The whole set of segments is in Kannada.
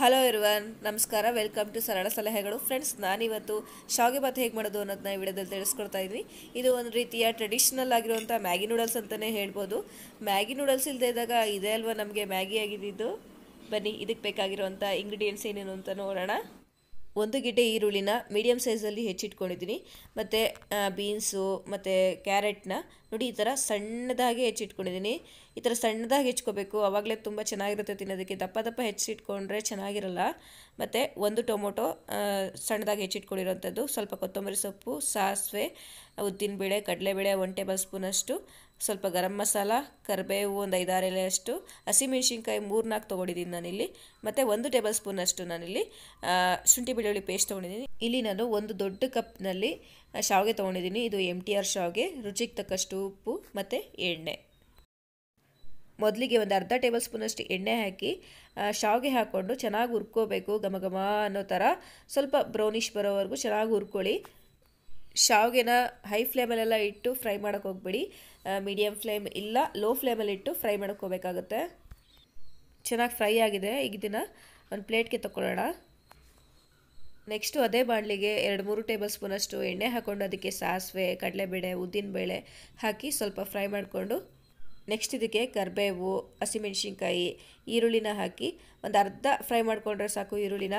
ಹಲೋ ಇರುವನ್ ನಮಸ್ಕಾರ ವೆಲ್ಕಮ್ ಟು ಸರಳ ಸಲಹೆಗಳು. ಫ್ರೆಂಡ್ಸ್ ನಾನಿವತ್ತು ಶಾವಿಗೆ ಭಾತ್ ಹೇಗೆ ಮಾಡೋದು ಅನ್ನೋದನ್ನ ಈ ವಿಡಿಯೋದಲ್ಲಿ ತಿಳಿಸ್ಕೊಡ್ತಾ ಇದ್ವಿ ಇದು ಒಂದು ರೀತಿಯ ಟ್ರೆಡಿಷ್ನಲ್ ಆಗಿರುವಂಥ ಮ್ಯಾಗಿ ನೂಡಲ್ಸ್ ಅಂತಲೇ ಹೇಳ್ಬೋದು. ಮ್ಯಾಗಿ ನೂಡಲ್ಸ್ ಇಲ್ಲದೆ ಇದ್ದಾಗ ಇದೇ ಅಲ್ವಾ ನಮಗೆ ಮ್ಯಾಗಿ ಆಗಿದ್ದು? ಬನ್ನಿ, ಇದಕ್ಕೆ ಬೇಕಾಗಿರುವಂಥ ಇಂಗ್ರೀಡಿಯೆಂಟ್ಸ್ ಏನೇನು ಅಂತ ನೋಡೋಣ. ಒಂದು ಗಿಡ್ಡೆ ಈರುಳ್ಳಿನ ಮೀಡಿಯಮ್ ಸೈಜಲ್ಲಿ ಹೆಚ್ಚಿಟ್ಕೊಂಡಿದ್ದೀನಿ. ಮತ್ತು ಬೀನ್ಸು ಮತ್ತು ಕ್ಯಾರೆಟ್ನ ನೋಡಿ, ಈ ಥರ ಸಣ್ಣದಾಗಿ ಹೆಚ್ಚಿಟ್ಕೊಂಡಿದ್ದೀನಿ. ಈ ಥರ ಸಣ್ಣದಾಗಿ ಹೆಚ್ಕೋಬೇಕು ಅವಾಗಲೇ ತುಂಬ ಚೆನ್ನಾಗಿರುತ್ತೆ ತಿನ್ನೋದಕ್ಕೆ. ದಪ್ಪ ದಪ್ಪ ಹೆಚ್ಚಿಟ್ಕೊಂಡ್ರೆ ಚೆನ್ನಾಗಿರಲ್ಲ. ಮತ್ತು ಒಂದು ಟೊಮೊಟೊ ಸಣ್ಣದಾಗಿ ಹೆಚ್ಚಿಟ್ಕೊಂಡಿರೋಂಥದ್ದು. ಸ್ವಲ್ಪ ಕೊತ್ತಂಬರಿ ಸೊಪ್ಪು, ಸಾಸಿವೆ, ಉದ್ದಿನಬೇಳೆ, ಕಡಲೆಬೇಳೆ ಒನ್ ಟೇಬಲ್ ಸ್ಪೂನಷ್ಟು. ಸ್ವಲ್ಪ ಗರಂ ಮಸಾಲ, ಕರಿಬೇವು ಒಂದು ಐದಾರು ಎಲೆಯಷ್ಟು. ಹಸಿಮೆಣ್ಸಿನ್ಕಾಯಿ ಮೂರು ನಾಲ್ಕು ತೊಗೊಂಡಿದ್ದೀನಿ ನಾನಿಲ್ಲಿ. ಮತ್ತು ಒಂದು ಟೇಬಲ್ ಸ್ಪೂನಷ್ಟು ನಾನಿಲ್ಲಿ ಶುಂಠಿ ಬೆಳ್ಳುಳ್ಳಿ ಪೇಸ್ಟ್ ತೊಗೊಂಡಿದ್ದೀನಿ. ಇಲ್ಲಿ ನಾನು ಒಂದು ದೊಡ್ಡ ಕಪ್ನಲ್ಲಿ ಶಾವಿಗೆ ತೊಗೊಂಡಿದ್ದೀನಿ. ಇದು ಎಂ ಟಿ ಆರ್ ಶಾವಿಗೆ, ರುಚಿಗೆ ತಕ್ಕಷ್ಟು ಉಪ್ಪು ಮತ್ತು ಎಣ್ಣೆ. ಮೊದಲಿಗೆ ಒಂದು ಅರ್ಧ ಟೇಬಲ್ ಸ್ಪೂನಷ್ಟು ಎಣ್ಣೆ ಹಾಕಿ ಶಾವಿಗೆ ಹಾಕ್ಕೊಂಡು ಚೆನ್ನಾಗಿ ಹುರ್ಕೋಬೇಕು ಘಮ ಘಮ ಅನ್ನೋ ಥರ ಸ್ವಲ್ಪ ಬ್ರೌನಿಷ್ ಬರೋವರೆಗೂ ಚೆನ್ನಾಗಿ ಹುರ್ಕೊಳ್ಳಿ. ಶಾವಿಗೆನ ಹೈ ಫ್ಲೇಮಲ್ಲೆಲ್ಲ ಇಟ್ಟು ಫ್ರೈ ಮಾಡೋಕ್ಕೆ ಹೋಗ್ಬೇಡಿ. ಮೀಡಿಯಮ್ ಫ್ಲೇಮ್ ಇಲ್ಲ, ಲೋ ಫ್ಲೇಮಲ್ಲಿ ಇಟ್ಟು ಫ್ರೈ ಮಾಡೋಕ್ಕೆ ಹೋಗಬೇಕಾಗುತ್ತೆ. ಚೆನ್ನಾಗಿ ಫ್ರೈ ಆಗಿದೆ. ಈಗ ದಿನ ಒಂದು ಪ್ಲೇಟ್ಗೆ ತಗೊಳ್ಳೋಣ ನೆಕ್ಸ್ಟು ಅದೇ ಬಾಣಲಿಗೆ ಎರಡು ಮೂರು ಟೇಬಲ್ ಸ್ಪೂನಷ್ಟು ಎಣ್ಣೆ ಹಾಕ್ಕೊಂಡು ಅದಕ್ಕೆ ಸಾಸಿವೆ, ಕಡಲೆಬೇಳೆ, ಉದ್ದಿನಬೇಳೆ ಹಾಕಿ ಸ್ವಲ್ಪ ಫ್ರೈ ಮಾಡಿಕೊಂಡು ನೆಕ್ಸ್ಟ್ ಇದಕ್ಕೆ ಕರಿಬೇವು, ಹಸಿಮೆಣ್ಸಿನ್ಕಾಯಿ, ಈರುಳ್ಳಿನ ಹಾಕಿ ಒಂದು ಅರ್ಧ ಫ್ರೈ ಮಾಡಿಕೊಂಡ್ರೆ ಸಾಕು ಈರುಳ್ಳಿನ.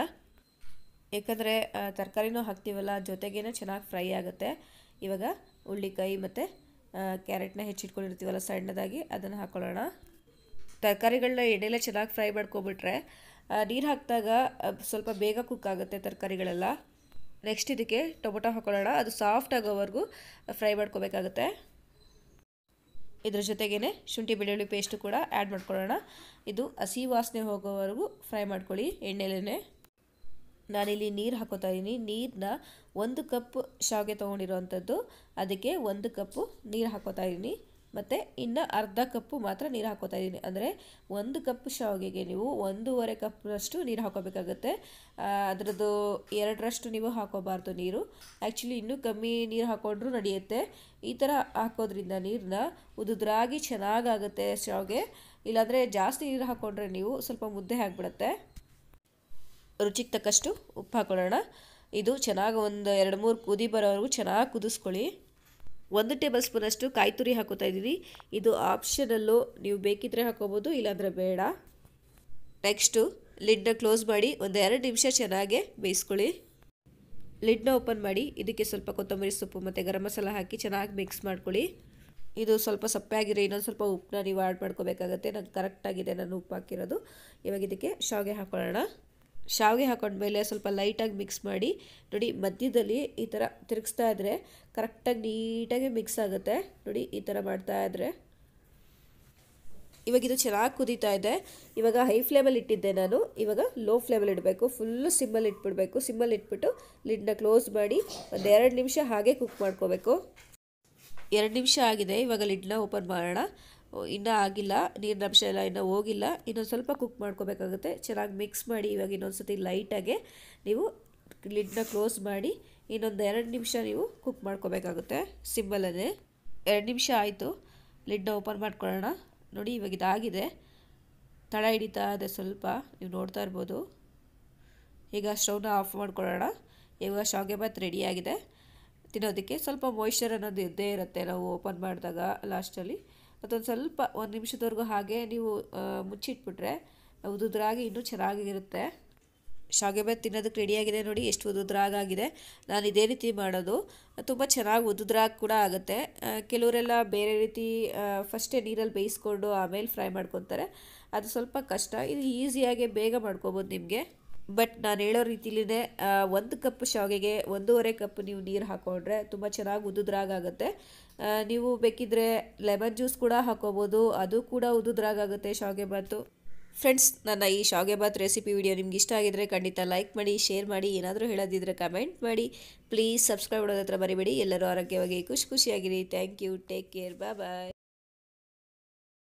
ಯಾಕಂದರೆ ತರಕಾರಿನೂ ಹಾಕ್ತೀವಲ್ಲ ಜೊತೆಗೇ ಚೆನ್ನಾಗಿ ಫ್ರೈ ಆಗುತ್ತೆ. ಇವಾಗ ಹುಳ್ಳಿಕಾಯಿ ಮತ್ತು ಕ್ಯಾರೆಟ್ನ ಹೆಚ್ಚಿಟ್ಕೊಂಡಿರ್ತೀವಲ್ಲ ಸಣ್ಣದಾಗಿ, ಅದನ್ನು ಹಾಕ್ಕೊಳ್ಳೋಣ ತರಕಾರಿಗಳನ್ನ ಎಣ್ಣೆಲ್ಲ ಚೆನ್ನಾಗಿ ಫ್ರೈ ಮಾಡ್ಕೊಬಿಟ್ರೆ ನೀರು ಹಾಕಿದಾಗ ಸ್ವಲ್ಪ ಬೇಗ ಕುಕ್ ಆಗುತ್ತೆ ತರಕಾರಿಗಳೆಲ್ಲ. ನೆಕ್ಸ್ಟ್ ಇದಕ್ಕೆ ಟೊಮೊಟೊ ಹಾಕ್ಕೊಳ್ಳೋಣ ಅದು ಸಾಫ್ಟ್ ಆಗೋವರೆಗೂ ಫ್ರೈ ಮಾಡ್ಕೋಬೇಕಾಗುತ್ತೆ. ಇದ್ರ ಜೊತೆಗೇ ಶುಂಠಿ ಬೆಳ್ಳುಳ್ಳಿ ಪೇಸ್ಟು ಕೂಡ ಆ್ಯಡ್ ಮಾಡ್ಕೊಳ್ಳೋಣ. ಇದು ಹಸಿ ವಾಸನೆ ಹೋಗೋವರೆಗೂ ಫ್ರೈ ಮಾಡ್ಕೊಳ್ಳಿ ಎಣ್ಣೆಲೇ ನಾನಿಲ್ಲಿ ನೀರು ಹಾಕೋತಾ ಇದ್ದೀನಿ ನೀರನ್ನ ಒಂದು ಕಪ್ ಶಾವಿಗೆ ತೊಗೊಂಡಿರೋವಂಥದ್ದು ಅದಕ್ಕೆ ಒಂದು ಕಪ್ಪು ನೀರು ಹಾಕೋತಾ ಇದ್ದೀನಿ ಮತ್ತು ಇನ್ನು ಅರ್ಧ ಕಪ್ಪು ಮಾತ್ರ ನೀರು ಹಾಕೋತಾ ಇದ್ದೀನಿ ಅಂದರೆ ಒಂದು ಕಪ್ ಶಾವಿಗೆಗೆ ನೀವು ಒಂದೂವರೆ ಕಪ್ನಷ್ಟು ನೀರು ಹಾಕೋಬೇಕಾಗತ್ತೆ. ಅದರದ್ದು ಎರಡರಷ್ಟು ನೀವು ಹಾಕೋಬಾರ್ದು ನೀರು. ಆ್ಯಕ್ಚುಲಿ ಇನ್ನೂ ಕಮ್ಮಿ ನೀರು ಹಾಕೊಂಡ್ರೂ ನಡೆಯುತ್ತೆ. ಈ ಥರ ಹಾಕೋದ್ರಿಂದ ನೀರನ್ನ ಉದುದ್ರಾಗಿ ಚೆನ್ನಾಗಾಗುತ್ತೆ ಶಾವಿಗೆ. ಇಲ್ಲಾಂದರೆ ಜಾಸ್ತಿ ನೀರು ಹಾಕ್ಕೊಂಡ್ರೆ ನೀವು ಸ್ವಲ್ಪ ಮುದ್ದೆ ಆಗಿಬಿಡುತ್ತೆ. ರುಚಿಗೆ ತಕ್ಕಷ್ಟು ಉಪ್ಪು ಹಾಕೊಳ್ಳೋಣ. ಇದು ಚೆನ್ನಾಗಿ ಒಂದು ಎರಡು ಮೂರು ಕುದಿ ಬರೋವರೆಗೂ ಚೆನ್ನಾಗಿ ಕುದಿಸ್ಕೊಳ್ಳಿ. ಒಂದು ಟೇಬಲ್ ಸ್ಪೂನಷ್ಟು ಕಾಯಿ ತುರಿ ಹಾಕೋತಾ ಇದ್ದೀವಿ. ಇದು ಆಪ್ಷನಲ್ಲು ನೀವು ಬೇಕಿದ್ದರೆ ಹಾಕೋಬೋದು, ಇಲ್ಲಾಂದರೆ ಬೇಡ. ನೆಕ್ಸ್ಟು ಲಿಡ್ನ ಕ್ಲೋಸ್ ಮಾಡಿ ಒಂದು ಎರಡು ನಿಮಿಷ ಚೆನ್ನಾಗೆ ಬೇಯಿಸ್ಕೊಳ್ಳಿ. ಲಿಡ್ನ ಓಪನ್ ಮಾಡಿ, ಇದಕ್ಕೆ ಸ್ವಲ್ಪ ಕೊತ್ತಂಬರಿ ಸೊಪ್ಪು ಮತ್ತು ಗರಂ ಮಸಾಲ ಹಾಕಿ ಚೆನ್ನಾಗಿ ಮಿಕ್ಸ್ ಮಾಡ್ಕೊಳ್ಳಿ. ಇದು ಸ್ವಲ್ಪ ಸಪ್ಪೆ ಆಗಿರೋ ಇನ್ನೊಂದು ಸ್ವಲ್ಪ ಉಪ್ಪನ್ನ ನೀವು ಆ್ಯಡ್ ಮಾಡ್ಕೋಬೇಕಾಗತ್ತೆ, ನಂಗೆ ಕರೆಕ್ಟಾಗಿದೆ, ನಾನು ಉಪ್ಪು ಹಾಕಿರೋದು. ಇವಾಗ ಇದಕ್ಕೆ ಶಾವಿಗೆ ಹಾಕೊಳ್ಳೋಣ. ಶಾವಿಗೆ ಹಾಕೊಂಡ್ಮೇಲೆ ಸ್ವಲ್ಪ ಲೈಟಾಗಿ ಮಿಕ್ಸ್ ಮಾಡಿ, ನೋಡಿ ಮಧ್ಯದಲ್ಲಿ ಈ ಥರ ತಿರುಗಿಸ್ತಾ ಇದ್ದರೆ ಕರೆಕ್ಟಾಗಿ ನೀಟಾಗಿ ಮಿಕ್ಸ್ ಆಗುತ್ತೆ. ನೋಡಿ ಈ ಥರ ಮಾಡ್ತಾ ಇದ್ದರೆ ಇವಾಗ ಇದು ಚೆನ್ನಾಗಿ ಕುದೀತಾ ಇದೆ. ಇವಾಗ ಹೈ ಫ್ಲೇಮಲ್ಲಿ ಇಟ್ಟಿದ್ದೆ ನಾನು. ಇವಾಗ ಲೋ ಫ್ಲೇಮಲ್ಲಿ ಇಡಬೇಕು. ಫುಲ್ಲು ಸಿಮ್ಮಲ್ಲಿ ಇಟ್ಬಿಡಬೇಕು. ಸಿಮ್ಮಲ್ಲಿ ಇಟ್ಬಿಟ್ಟು ಲಿಡ್ನ ಕ್ಲೋಸ್ ಮಾಡಿ ಒಂದು ಎರಡು ನಿಮಿಷ ಹಾಗೆ ಕುಕ್ ಮಾಡ್ಕೋಬೇಕು. ಎರಡು ನಿಮಿಷ ಆಗಿದೆ. ಇವಾಗ ಲಿಡ್ನ ಓಪನ್ ಮಾಡೋಣ. ಇನ್ನೂ ಆಗಿಲ್ಲ, ನೀರಿನ ಅಂಶ ಎಲ್ಲ ಇನ್ನೂ ಹೋಗಿಲ್ಲ. ಇನ್ನೊಂದು ಸ್ವಲ್ಪ ಕುಕ್ ಮಾಡ್ಕೋಬೇಕಾಗುತ್ತೆ. ಚೆನ್ನಾಗಿ ಮಿಕ್ಸ್ ಮಾಡಿ ಇವಾಗ ಇನ್ನೊಂದು ಸತಿ ಲೈಟಾಗೆ ನೀವು ಲಿಡ್ನ ಕ್ಲೋಸ್ ಮಾಡಿ ಇನ್ನೊಂದು ಎರಡು ನಿಮಿಷ ನೀವು ಕುಕ್ ಮಾಡ್ಕೋಬೇಕಾಗುತ್ತೆ ಸಿಂಬಲನ್ನೇ ಎರಡು ನಿಮಿಷ ಆಯಿತು ಲಿಡ್ನ ಓಪನ್ ಮಾಡ್ಕೊಳ್ಳೋಣ. ನೋಡಿ ಇವಾಗ ಇದಾಗಿದೆ. ತಳ ಹಿಡಿತಾ ಇದೆ ಸ್ವಲ್ಪ, ನೀವು ನೋಡ್ತಾ ಇರ್ಬೋದು. ಈಗ ಸ್ಟವ್ನ ಆಫ್ ಮಾಡ್ಕೊಳ್ಳೋಣ. ಇವಾಗ ಶಾವಿಗೆ ಭಾತ್ ರೆಡಿಯಾಗಿದೆ ತಿನ್ನೋದಕ್ಕೆ ಸ್ವಲ್ಪ ಮಾಯ್ಶ್ಚರ್ ಅನ್ನೋದು ಇದ್ದೇ ಇರುತ್ತೆ, ನಾವು ಓಪನ್ ಮಾಡಿದಾಗ ಲಾಸ್ಟಲ್ಲಿ ಮತ್ತೊಂದು ಸ್ವಲ್ಪ ಒಂದು ನಿಮಿಷದವರೆಗೂ ಹಾಗೆ ನೀವು ಮುಚ್ಚಿಟ್ಬಿಟ್ರೆ ಉದುದ್ರಾಗಿ ಇನ್ನೂ ಚೆನ್ನಾಗಿರುತ್ತೆ. ಶಾವಿಗೆ ಭಾತ್ ತಿನ್ನೋದಕ್ಕೆ ರೆಡಿಯಾಗಿದೆ ನೋಡಿ, ಎಷ್ಟು ಉದುದ್ರಾಗಾಗಿದೆ ನಾನು ಇದೇ ರೀತಿ ಮಾಡೋದು. ತುಂಬ ಚೆನ್ನಾಗಿ ಉದುದ್ರಾಗ ಕೂಡ ಆಗುತ್ತೆ. ಕೆಲವರೆಲ್ಲ ಬೇರೆ ರೀತಿ ಫಸ್ಟೇ ನೀರಲ್ಲಿ ಬೇಯಿಸ್ಕೊಂಡು ಆಮೇಲೆ ಫ್ರೈ ಮಾಡ್ಕೊತಾರೆ. ಅದು ಸ್ವಲ್ಪ ಕಷ್ಟ. ಇದು ಈಸಿಯಾಗಿ ಬೇಗ ಮಾಡ್ಕೊಬೋದು ನಿಮಗೆ. ಬಟ್ ನಾನು ಹೇಳೋ ರೀತಿಲೇ ಒಂದು ಕಪ್ ಶಾವಿಗೆಗೆ ಒಂದೂವರೆ ಕಪ್ ನೀವು ನೀರು ಹಾಕ್ಕೊಂಡ್ರೆ ತುಂಬ ಚೆನ್ನಾಗಿ ಉದುದ್ರಾಗುತ್ತೆ ನೀವು ಬೇಕಿದ್ರೆ ಲೆಮನ್ ಜ್ಯೂಸ್ ಕೂಡ ಹಾಕೋಬೋದು, ಅದು ಕೂಡ ಉದುದ್ರಾಗುತ್ತೆ ಶಾವಿಗೆ ಭಾತು. ಫ್ರೆಂಡ್ಸ್, ನನ್ನ ಈ ಶಾವಿಗೆ ಭಾತ್ ರೆಸಿಪಿ ವಿಡಿಯೋ ನಿಮ್ಗೆ ಇಷ್ಟ ಆಗಿದ್ರೆ ಖಂಡಿತ ಲೈಕ್ ಮಾಡಿ, ಶೇರ್ ಮಾಡಿ, ಏನಾದರೂ ಹೇಳೋದಿದ್ರೆ ಕಮೆಂಟ್ ಮಾಡಿ. ಪ್ಲೀಸ್ ಸಬ್ಸ್ಕ್ರೈಬ್ ಮಾಡೋದ್ರ ಮರಿಬೇಡಿ, ಎಲ್ಲರೂ ಆರೋಗ್ಯವಾಗಿ ಖುಷಿ ಖುಷಿಯಾಗಿರಿ. Thank you, take care, bye bye.